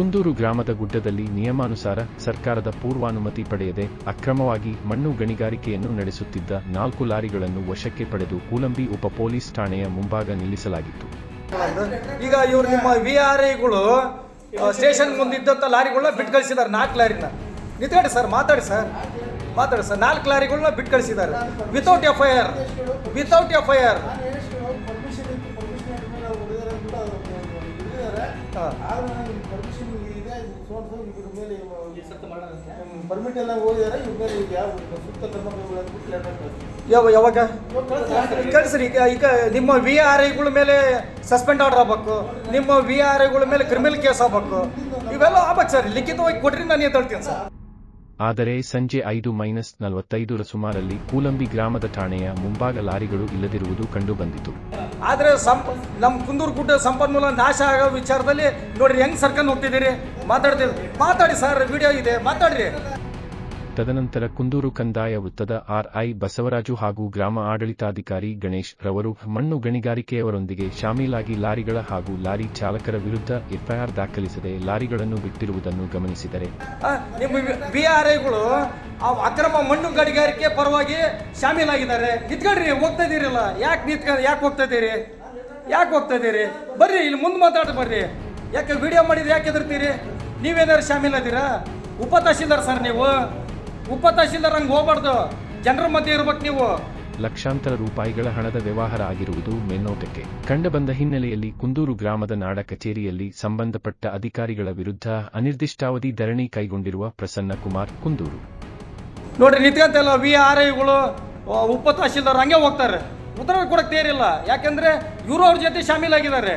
ಕುಂದೂರು ಗ್ರಾಮದ ಗುಡ್ಡದಲ್ಲಿ ನಿಯಮಾನುಸಾರ ಸರ್ಕಾರದ ಪೂರ್ವಾನುಮತಿ ಪಡೆಯದೆ ಅಕ್ರಮವಾಗಿ ಮಣ್ಣು ಗಣಿಗಾರಿಕೆಯನ್ನು ನಡೆಸುತ್ತಿದ್ದ ನಾಲ್ಕು ಲಾರಿಗಳನ್ನು ವಶಕ್ಕೆ ಪಡೆದು ಕೂಲಂಬಿ ಉಪ ಪೊಲೀಸ್ ಠಾಣೆಯ ಮುಂಭಾಗ ನಿಲ್ಲಿಸಲಾಗಿತ್ತು. ಈಗ ಇವರು ನಿಮ್ಮ ವಿ ಆರ್ ಐಗಳು ಸ್ಟೇಷನ್ ಮುಂದಿದ್ದಂಥ ಲಾರಿಗಳನ್ನ ಬಿಟ್ಟು ಕಳಿಸಿದ್ದಾರೆ ನಾಲ್ಕು ಲಾರಿನ. ನಿಂತ್ಕೊಳ್ಳಿ ಸರ್, ಮಾತಾಡಿ ಸರ್. ಮಾತಾಡಿ ಸರ್, ನಾಲ್ಕು ಲಾರಿಗಳನ್ನ ಬಿಟ್ಟು ಕಳಿಸಿದ್ದಾರೆ without F I R without F I R ನನಗೆ ಪರ್ಮಿಷನ್ ಇದೆ ಸೋರ್ಸು ಇದ್ರ ಮೇಲೆ ಪರ್ಮಿಟ್ ಎಲ್ಲ ಹೋಗಿದ್ದಾರೆ ಇವ್ರ ಮೇಲೆ ಈಗ ಯಾವ ಸೂಕ್ತ ಕ್ರಮ ಕೈಗೊಳ್ಳೋದು ಯಾವ ಯಾವಾಗ. ಕಳಿಸ್ರಿ ಈಗ ಈಗ ನಿಮ್ಮ ವಿ ಆರ್ ಐಗಳ ಮೇಲೆ ಸಸ್ಪೆಂಡ್ ಆರ್ಡರ್ ಆಗ್ಬೇಕು. ನಿಮ್ಮ ವಿ ಆರ್ ಐಗಳ ಮೇಲೆ ಕ್ರಿಮಿನಲ್ ಕೇಸ್ ಆಗ್ಬೇಕು. ಇವೆಲ್ಲ ಆಗ್ಬೇಕು ಸರ್ ಲಿಖಿತವಾಗಿ ಕೊಡ್ರಿ ನಾನು ಎದ್ದೇಳ್ತೀನಿ ಸರ್. ಆದರೆ ಸಂಜೆ ಐದು ಮೈನಸ್ ನಲವತ್ತೈದರ ಸುಮಾರಲ್ಲಿ ಕೂಲಂಬಿ ಗ್ರಾಮದ ಠಾಣೆಯ ಮುಂಭಾಗ ಲಾರಿಗಳು ಇಲ್ಲದಿರುವುದು ಕಂಡುಬಂದಿತು. ಆದರೆ ನಮ್ಮ ಕುಂದೂರು ಗುಡ್ಡ ಸಂಪನ್ಮೂಲ ನಾಶ ಆಗೋ ವಿಚಾರದಲ್ಲಿ ನೋಡ್ರಿ ಹೆಂಗ್ ಸರ್ಕೊಂಡು ಹೋಗ್ತಿದ್ದೀರಿ ಮಾತಾಡ್ತೀವಿ ಮಾತಾಡಿ ಸರ್, ವಿಡಿಯೋ ಇದೆ, ಮಾತಾಡ್ರಿ. ತದನಂತರ ಕುಂದೂರು ಕಂದಾಯ ವೃತ್ತದ ಆರ್ಐ ಬಸವರಾಜು ಹಾಗೂ ಗ್ರಾಮ ಆಡಳಿತಾಧಿಕಾರಿ ಗಣೇಶ್ ರವರು ಮಣ್ಣು ಗಣಿಗಾರಿಕೆಯವರೊಂದಿಗೆ ಶಾಮೀಲಾಗಿ ಲಾರಿಗಳ ಹಾಗೂ ಲಾರಿ ಚಾಲಕರ ವಿರುದ್ಧ ಎಫ್ಐಆರ್ ದಾಖಲಿಸದೆ ಲಾರಿಗಳನ್ನು ಬಿಟ್ಟಿರುವುದನ್ನು ಗಮನಿಸಿದರೆ. ಆ, ನಿಮ್ಮ ಬಿ ಆರ್ ಐಗಳು ಅಕ್ರಮ ಮಣ್ಣು ಗಣಿಗಾರಿಕೆ ಪರವಾಗಿ ಶಾಮೀಲಾಗಿದ್ದಾರೆ. ನಿತ್ಕೊಳ್ರಿ ಹೋಗ್ತಾ ಇದೀರಲ್ಲ ಯಾಕೆ ನಿತ್ಕ ಯಾಕೆ ಹೋಗ್ತಾ ಇದ್ದೀರಿ? ಯಾಕೆ ಹೋಗ್ತಾ ಇದ್ದೀರಿ? ಬರ್ರಿ ಇಲ್ಲಿ ಮುಂದೆ ಮಾತಾಡಿ ಬರ್ರಿ. ಯಾಕೆ ವಿಡಿಯೋ ಮಾಡಿದ್ರೆ ಯಾಕೆ ಎದುರ್ತೀರಿ ನೀವೇನಾದ್ರು ಶಾಮೀಲಾದೀರಾ ಉಪ ತಹಸೀಲ್ದಾರ್ ಸರ್ ನೀವು. ಉಪ ಹಂಗೆ ಹೋಗ್ಬಾರ್ದು. ಜನರ ಮಧ್ಯೆ ಇರ್ಬೇಕು ನೀವು. ಲಕ್ಷಾಂತರ ರೂಪಾಯಿಗಳ ಹಣದ ವ್ಯವಹಾರ ಆಗಿರುವುದು ಮೇಲ್ನೋಟಕ್ಕೆ. ಕಂಡುಬಂದ ಹಿನ್ನೆಲೆಯಲ್ಲಿ ಕುಂದೂರು ಗ್ರಾಮದ ನಾಡ ಕಚೇರಿಯಲ್ಲಿ ಸಂಬಂಧಪಟ್ಟ ಅಧಿಕಾರಿಗಳ ವಿರುದ್ಧ ಅನಿರ್ದಿಷ್ಟಾವಧಿ ಧರಣಿ ಕೈಗೊಂಡಿರುವ ಪ್ರಸನ್ನ ಕುಮಾರ್ ಕುಂದೂರು. ನೋಡ್ರಿ ನಿಂತ್ಕಂತೆಲ್ಲ ವಿ ಆರ್ ಐಗಳು ಉಪ ತಹಶೀಲ್ದಾರ್ ಹಂಗೆ ಹೋಗ್ತಾರೆ. ಉತ್ತರ ಕೊಡಕ್ಕೆ ತೇರಿಲ್ಲ ಯಾಕಂದ್ರೆ ಇವರು ಅವ್ರ ಜೊತೆ ಶಾಮೀಲಾಗಿದ್ದಾರೆ